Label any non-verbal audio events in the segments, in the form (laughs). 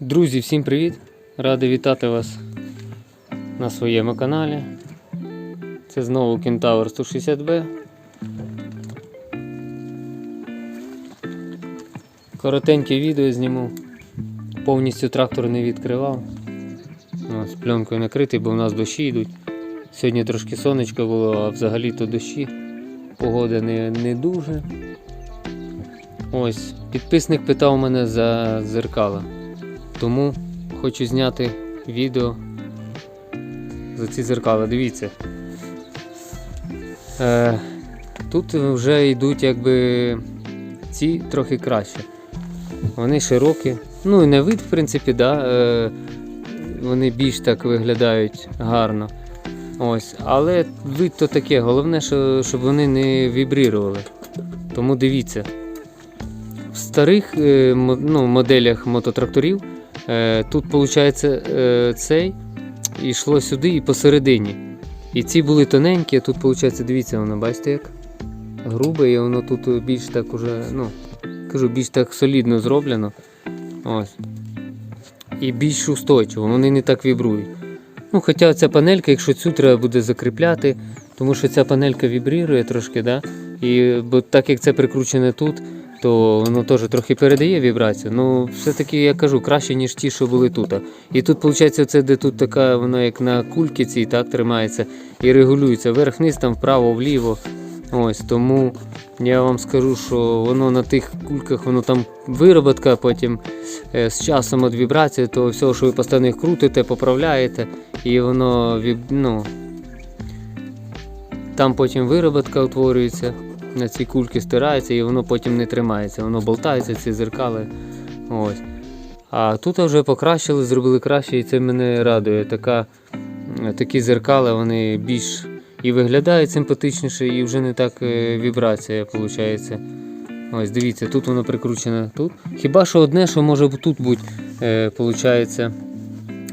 Друзі, всім привіт! Радий вітати вас на своєму каналі. Це знову Кентавр 160B. Коротеньке відео зніму. Повністю трактор не відкривав. Ось, пленкою накритий, бо в нас дощі йдуть. Сьогодні трошки сонечко було, а взагалі-то дощі. Погода не, не дуже. Ось, підписник питав мене за зеркала. Тому хочу зняти відео за ці зеркала. Дивіться. Е, тут вже йдуть якби ці трохи краще. Вони широкі. Ну і на вид, в принципі, да, е, вони більш так виглядають гарно. Ось. Але вид то таке. Головне, що, щоб вони не вібрірували. Тому дивіться. В старих е, ну, моделях мототракторів Тут, виходить, цей йшло сюди і посередині. І ці були тоненькі, а тут, виходить, дивіться, воно, бачите, як грубе, і воно тут більш так уже, ну, кажу, більш так солідно зроблено. Ось. І більш устойчиво, вони не так вібрують. Ну, хоча ця панелька, якщо цю треба буде закріпляти, тому що ця панелька вібрірує трошки, да? і, бо так як це прикручене тут, то воно теж трохи передає вібрацію. Ну, все-таки я кажу, краще, ніж ті, що були тут. І тут, виходить, це де тут така, воно як на кульки цій так тримається і регулюється вверх-вниз, там вправо, вліво. Ось тому я вам скажу, що воно на тих кульках, воно там вироботка, потім е, з часом від вібрації, то все, що ви постійно їх крутите, поправляєте, і воно ну, там потім вироботка утворюється, ці кульки стирається і воно потім не тримається, воно болтається, ці зеркали. Ось. А тут вже покращили, зробили краще, і це мене радує. Така, такі зеркала вони більш і виглядають симпатичніше, і вже не так е, вібрація виходить. Ось дивіться, тут воно прикручене тут. Хіба що одне, що може тут бути, е,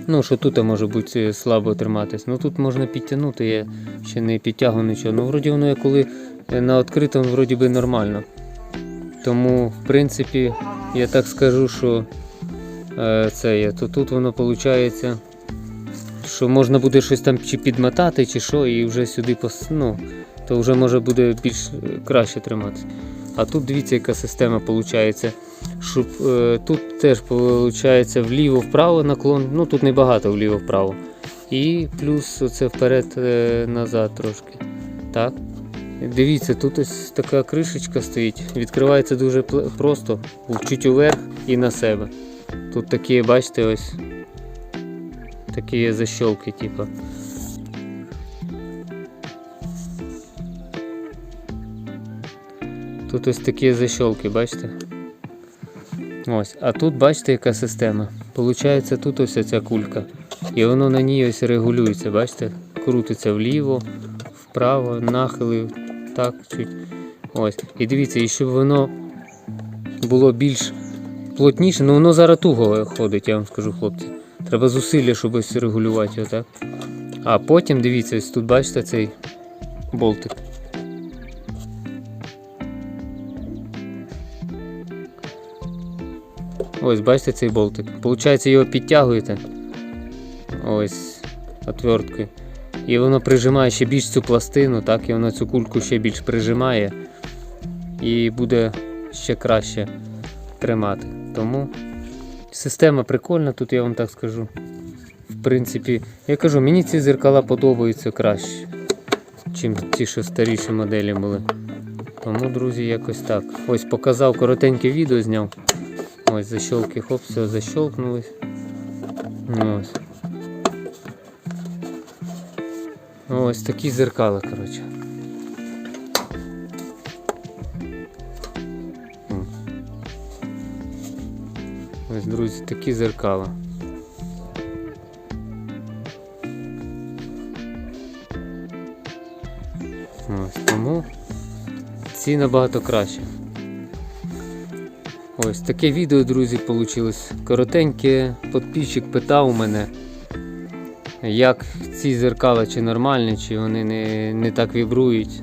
ну, що тут може бути е, слабо триматись. Ну тут можна підтягнути, я ще не підтягую нічого. Ну, вроді воно, як коли е, на відкритому, вроді би нормально. Тому, в принципі, я так скажу, що е, це є. То тут воно виходить, що можна буде щось там чи підмотати, чи що, і вже сюди пос... ну, то вже може буде більш е, краще триматися. А тут дивіться, яка система виходить. Щоб, е, тут теж виходить вліво-вправо наклон, ну тут небагато вліво-вправо. І плюс оце вперед-назад трошки. Так. Дивіться, тут ось така кришечка стоїть. Відкривається дуже просто, чуть уверх і на себе. Тут такі, бачите, ось такі є защолки, типу. Тут ось такі защолки, бачите? Ось, а тут бачите, яка система. Получається, тут ось ця кулька. І воно на ній ось регулюється, бачите? Крутиться вліво, вправо, нахили, так, чуть. Ось. І дивіться, і щоб воно було більш плотніше, ну воно зараз туго ходить, я вам скажу, хлопці. Треба зусилля, щоб ось регулювати його, так? А потім дивіться, ось тут бачите цей болтик. Ось, бачите цей болтик. Получається, його підтягуєте. Ось отверткою. І воно прижимає ще більш цю пластину, так, і воно цю кульку ще більш прижимає і буде ще краще тримати. Тому система прикольна, тут я вам так скажу. В принципі, я кажу, мені ці зеркала подобаються краще, чим ті, що старіші моделі були. Тому, друзі, якось так. Ось показав коротеньке відео зняв. Ось защелки, хоп, все, защелкнулись. Ну, Ось. Ось такі зеркала, коротше. Ось, друзі, такі зеркала. Ось тому ці набагато краще. Ось таке відео, друзі, вийшло. Коротеньке. Подписчик питав у мене, як ці зеркала чи нормальні, чи вони не, не так вібрують.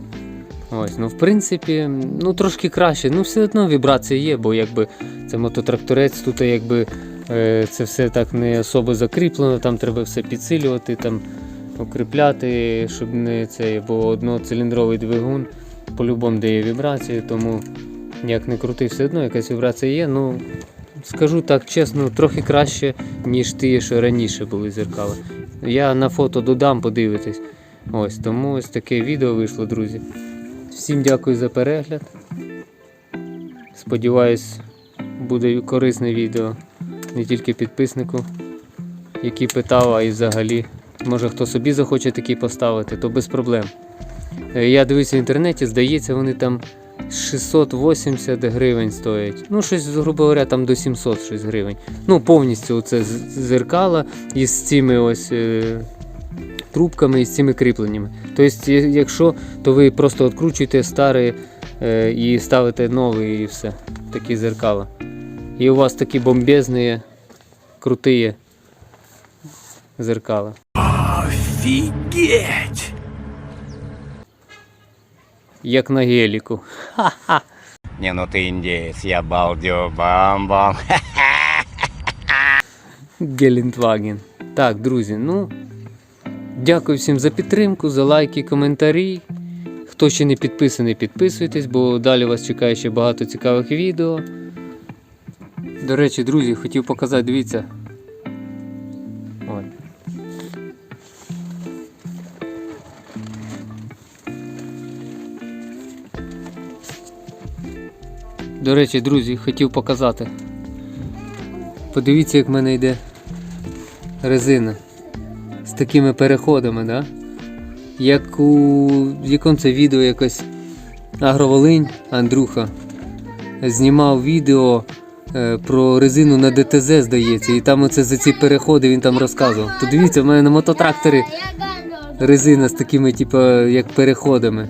Ось, ну в принципі, ну трошки краще. Ну все одно вібрація є, бо якби це мототракторець, тут якби Е, Це все так не особо закріплено, там треба все підсилювати, там укріпляти, щоб не це, бо одноциліндровий двигун по-любому дає вібрацію, тому як не крути, все одно якась вібрація є. Ну, скажу так чесно, трохи краще, ніж ті, що раніше були зеркала. Я на фото додам, подивитись. Ось, тому ось таке відео вийшло, друзі. Всім дякую за перегляд. Сподіваюсь, буде корисне відео не тільки підписнику, який питав, а й взагалі. Може хто собі захоче такий поставити, то без проблем. Е, Я дивився в інтернеті, здається, вони там 680 гривень стоять. Ну, щось, грубо говоря, там до 700 щось гривень. Ну, повністю це з- зеркала із цими ось е, трубками і з цими кріпленнями. Тобто, якщо, то ви просто відкручуєте старий е, і ставите новий і все. Такі зеркала. І у вас такі бомбезні, круті зеркала. Офигеть! Як на геліку. Не, ну ты индеец, я балдю, бам-бам. Гелендваген. Так, друзі, ну. Дякую всім за підтримку, за лайки, коментарі. Хто ще не підписаний, підписуйтесь, бо далі вас чекає ще багато цікавих відео. До речі, друзі, хотів показати, дивіться. До речі, друзі, хотів показати. Подивіться, як в мене йде резина з такими переходами, да? Як у в якому це відео якось Агроволинь Андрюха знімав відео е, про резину на ДТЗ, здається, і там оце за ці переходи він там розказував. То дивіться, в мене на мототракторі резина з такими, типу, як переходами.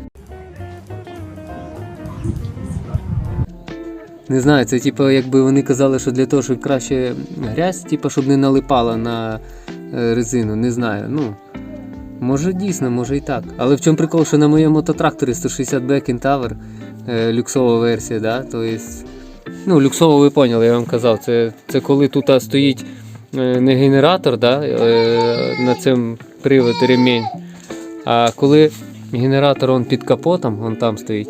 Не знаю, це типу, якби вони казали, що для того, щоб краще грязь, типу, щоб не налипала на е, резину. Не знаю. Ну, може дійсно, може і так. Але в чому прикол, що на моєму мототракторі 160B Kentaur, е, люксова версія, да? то есть, ну, люксово ви поняли, я вам казав. Це, це коли тут стоїть е, не генератор, да? е, на цьому привод ремінь, а коли генератор он під капотом, он там стоїть.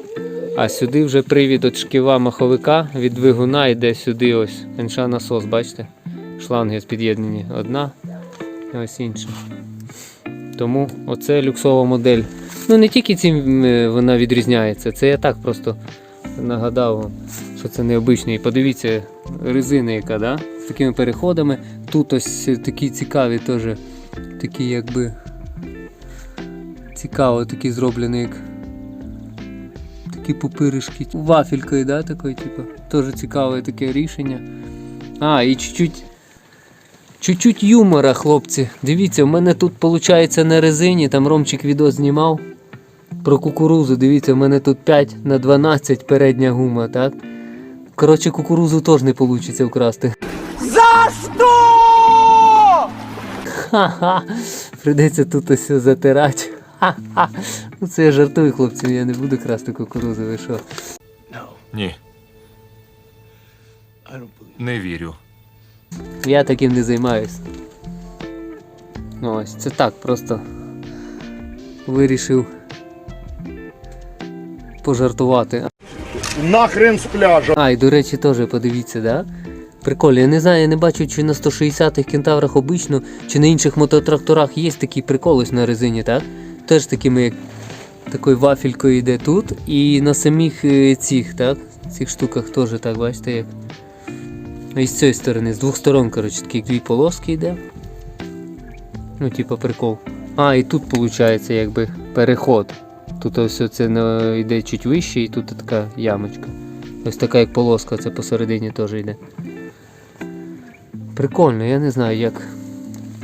А сюди вже привід від шківа маховика від двигуна йде сюди ось НШ насос, бачите? Шланги під'єднані одна, і ось інша. Тому оце люксова модель. Ну не тільки цим е, вона відрізняється, це я так просто нагадав вам, що це необичний. Подивіться, резина яка, да? з такими переходами. Тут ось такі цікаві теж, такі якби цікаво, такі зроблені як такі пупиришки. Вафелькою, да, такої, типу. Теж цікаве таке рішення. А, і чуть-чуть. Чуть-чуть юмора, хлопці. Дивіться, в мене тут виходить на резині, там Ромчик відео знімав про кукурузу. Дивіться, в мене тут 5 на 12 передня гума, так? Коротше, кукурузу теж не вийде вкрасти. За что? Ха-ха. Придеться тут ось затирати. Ха-ха. (laughs) Ну це я жартую, хлопці, я не буду красти кукурузу, ви що? Ні, не вірю. Я таким не займаюсь. Ну ось, це так, просто вирішив пожартувати. Нахрен с пляжа. А, і до речі, теж подивіться, да? Прикольно, я не знаю, я не бачу, чи на 160-х кентаврах обично, чи на інших мототракторах є такий прикол ось на резині, так? Теж такими, як такою вафелькою йде тут, і на самих е, цих, так? Цих штуках теж так, бачите, як. І з цієї сторони, з двох сторон, коротше, такі дві полоски йде. Ну, типа прикол. А, і тут виходить якби переход. Тут ось це йде чуть вище, і тут така ямочка. Ось така як полоска, це посередині теж йде. Прикольно, я не знаю, як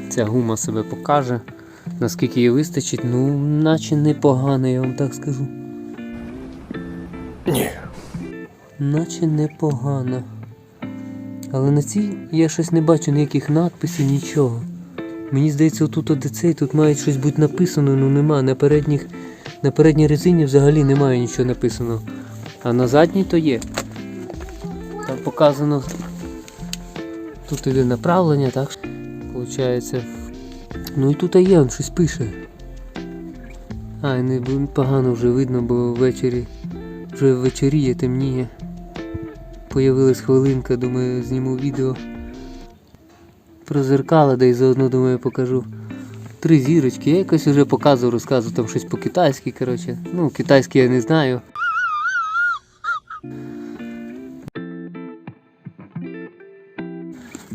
ця гума себе покаже, наскільки її вистачить, ну, наче непогано, я вам так скажу. Ні. Наче непогано. Але на цій я щось не бачу ніяких надписів, нічого. Мені здається, отут ОДЦ і тут має щось бути написано, ну нема. На передніх, на передній резині взагалі немає нічого написано. А на задній то є. Там показано. Тут іде направлення, так? Получається. Ну і тут є, щось пише. А, не погано вже видно, бо ввечері вже вечоріє, темніє. Появилась хвилинка, думаю, зніму відео. Про зеркала, да й заодно думаю покажу. Три зірочки. Я якось вже показував, розказував там щось по-китайськи, коротше. Ну, китайський я не знаю.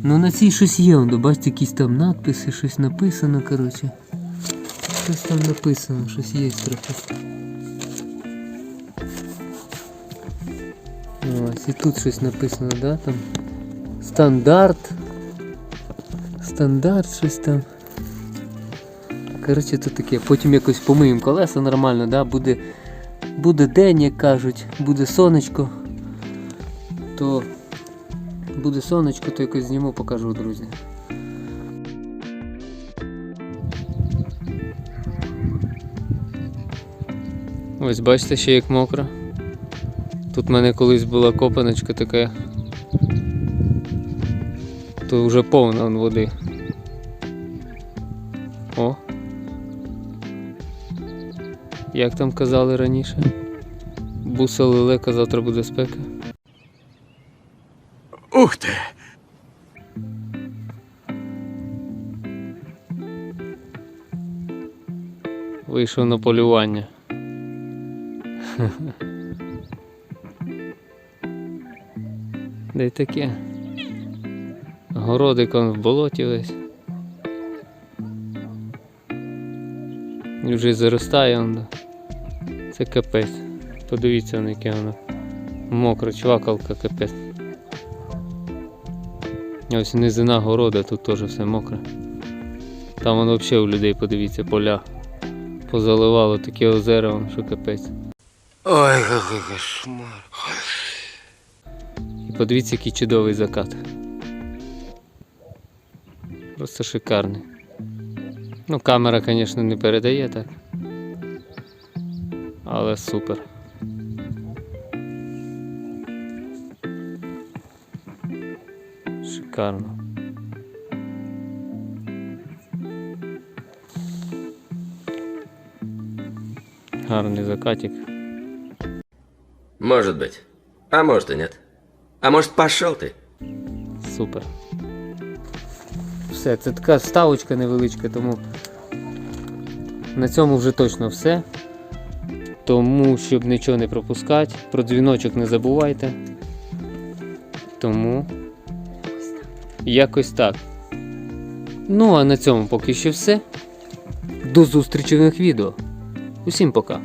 Ну на цій щось є, бачите, якісь там надписи, щось написано, коротше. Щось там написано, щось є трохи. Ось, і тут щось написано, да, там. Стандарт. Стандарт щось там. Коротше, це таке. Потім якось помиємо колеса нормально, да? буде, буде день, як кажуть, буде сонечко. То буде сонечко, то якось зніму, покажу, друзі. Ось бачите, ще як мокро. Тут в мене колись була копаночка така. То вже повна води. О. Як там казали раніше? Буса лелека, завтра буде спека. Ух ты! Вийшов на полювання. Де й таке. Городик он в болоті весь. Вже заростає он. Це капець. Подивіться на яке воно. Мокро, чвакалка капець. Ось низина города, тут теж все мокре. Там воно взагалі у людей, подивіться, поля позаливало таке озеро, вон, що капець. Ой, какой кошмар. І подивіться, який чудовий закат. Просто шикарний. Ну, камера, звісно, не передає так. Але супер. Шикарно. Гарний закатик. Может быть. А может и нет. А может пошел ты? Супер. Все, це така вставочка невеличка, тому на цьому вже точно все. Тому, щоб нічого не пропускати, про дзвіночок не забувайте. Тому якось так. Ну, а на цьому поки що все. До зустрічі в них відео. Усім пока.